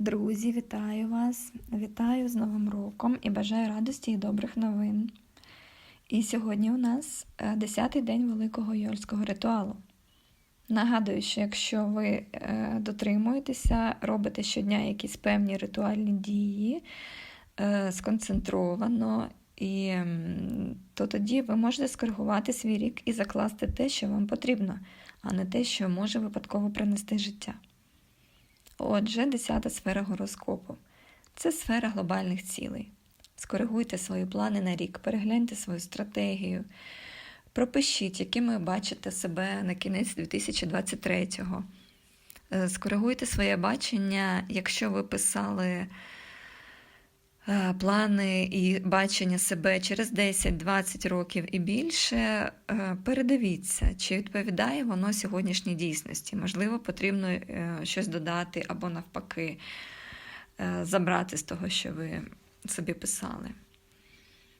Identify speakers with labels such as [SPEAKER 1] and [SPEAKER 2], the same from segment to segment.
[SPEAKER 1] Друзі, вітаю вас! Вітаю з Новим роком і бажаю радості і добрих новин. І сьогодні у нас е, 10-й день Великого Йольського ритуалу. Нагадую, що якщо ви е, дотримуєтеся, робите щодня якісь певні ритуальні дії е, сконцентровано, і, то тоді ви можете скоригувати свій рік і закласти те, що вам потрібно, а не те, що може випадково принести життя. Отже, десята сфера гороскопу це сфера глобальних цілей. Скоригуйте свої плани на рік, перегляньте свою стратегію, пропишіть, якими бачите себе на кінець 2023-го. Е, Скоригуйте своє бачення, якщо ви писали плани і бачення себе через 10-20 років і більше, е, передивіться, чи відповідає воно сьогоднішній дійсності. Можливо, потрібно е, щось додати або навпаки е, забрати з того, що ви собі писали.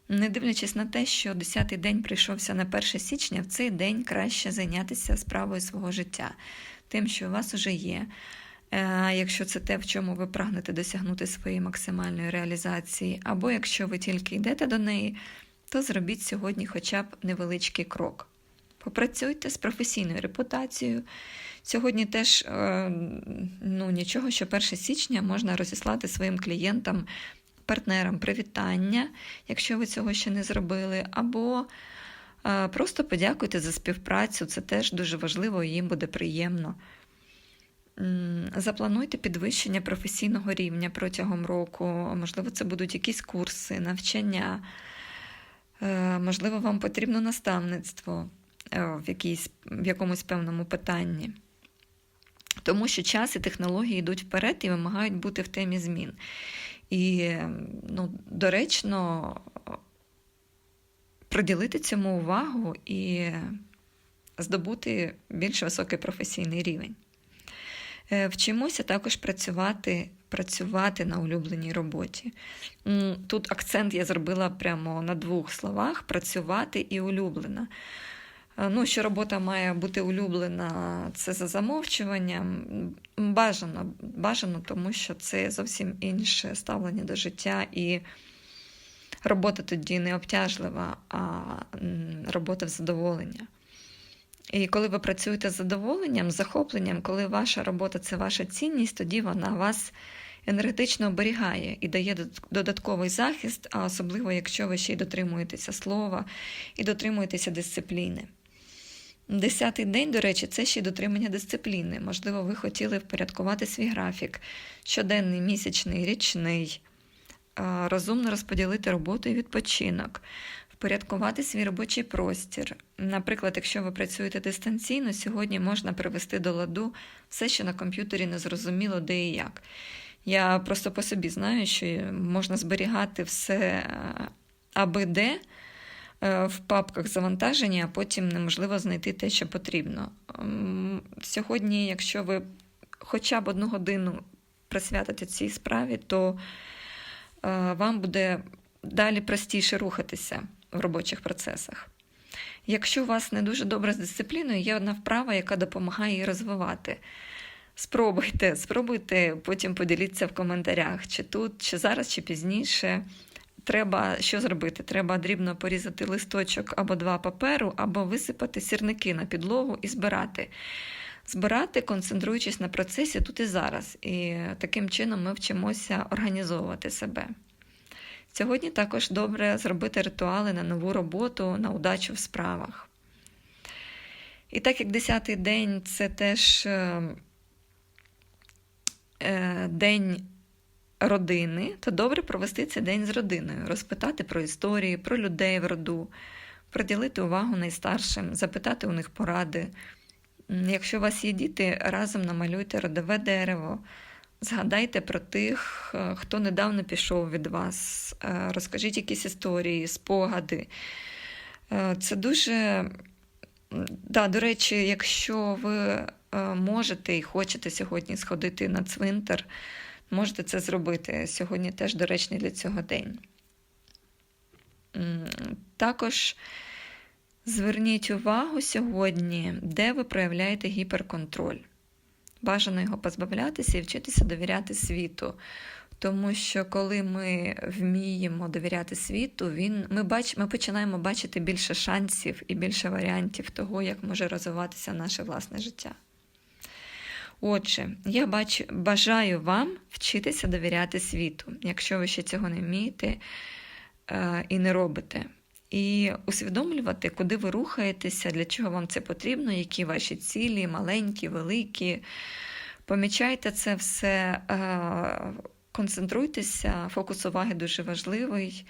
[SPEAKER 1] Не дивлячись на те, що 10-й день прийшовся на 1 січня, в цей день краще зайнятися справою свого життя, тим, що у вас уже є. Е, Якщо це те, в чому ви прагнете досягнути своєї максимальної реалізації, або якщо ви тільки йдете до неї, то зробіть сьогодні хоча б невеличкий крок. Попрацюйте з професійною репутацією. Сьогодні теж е, ну, нічого, що 1 січня можна розіслати своїм клієнтам, партнерам привітання, якщо ви цього ще не зробили, або е, просто подякуйте за співпрацю. Це теж дуже важливо, і їм буде приємно. Заплануйте підвищення професійного рівня протягом року. Можливо, це будуть якісь курси, навчання. Е, Можливо, вам потрібно наставництво е, в, якійсь, в якомусь певному питанні. Тому що час і технології йдуть вперед і вимагають бути в темі змін. І ну, доречно приділити цьому увагу і здобути більш високий професійний рівень. Е, Вчимося також працювати, працювати на улюбленій роботі. Тут акцент я зробила прямо на двох словах: працювати і улюблена. Е, Ну, що робота має бути улюблена, це за замовчуванням. Бажано, бажано, тому що це зовсім інше ставлення до життя, і робота тоді не обтяжлива, а робота в задоволення. І коли ви працюєте з задоволенням, захопленням, коли ваша робота це ваша цінність, тоді вона вас енергетично оберігає і дає додатковий захист, а особливо, якщо ви ще й дотримуєтеся слова і дотримуєтеся дисципліни. Десятий день, до речі, це ще й дотримання дисципліни. Можливо, ви хотіли впорядкувати свій графік, щоденний, місячний, річний, розумно розподілити роботу і відпочинок, впорядкувати свій робочий простір. Наприклад, якщо ви працюєте дистанційно, сьогодні можна привести до ладу все, що на комп'ютері не зрозуміло, де і як. Я просто по собі знаю, що можна зберігати все е, аби де в папках завантаження, а потім неможливо знайти те, що потрібно. Сьогодні, якщо ви хоча б одну годину присвятите цій справі, то е, вам буде далі простіше рухатися в робочих процесах. Якщо у вас не дуже добре з дисципліною, є одна вправа, яка допомагає її розвивати. Спробуйте, спробуйте, потім поділіться в коментарях, чи тут, чи зараз, чи пізніше. Треба що зробити? Треба дрібно порізати листочок або два паперу, або висипати сірники на підлогу і збирати. Збирати, концентруючись на процесі тут і зараз. І таким чином ми вчимося організовувати себе. Сьогодні також добре зробити ритуали на нову роботу, на удачу в справах. І так як 10-й день це теж е, е, день родини, то добре провести цей день з родиною, розпитати про історії, про людей в роду, приділити увагу найстаршим, запитати у них поради. Якщо у вас є діти, разом намалюйте родове дерево, згадайте про тих, е, хто недавно пішов від вас, е, розкажіть якісь історії, спогади. Е, Це дуже, да, до речі, якщо ви можете і хочете сьогодні сходити на цвинтар, можете це зробити. Сьогодні теж доречний для цього день. Також зверніть увагу сьогодні, де ви проявляєте гіперконтроль. Бажано його позбавлятися і вчитися довіряти світу. Тому що коли ми вміємо довіряти світу, він, ми, бач, ми починаємо бачити більше шансів і більше варіантів того, як може розвиватися наше власне життя. Отже, я бачу, бажаю вам вчитися довіряти світу, якщо ви ще цього не вмієте е, і не робите. І усвідомлювати, куди ви рухаєтеся, для чого вам це потрібно, які ваші цілі, маленькі, великі. Помічайте це все, е, концентруйтеся, фокус уваги дуже важливий.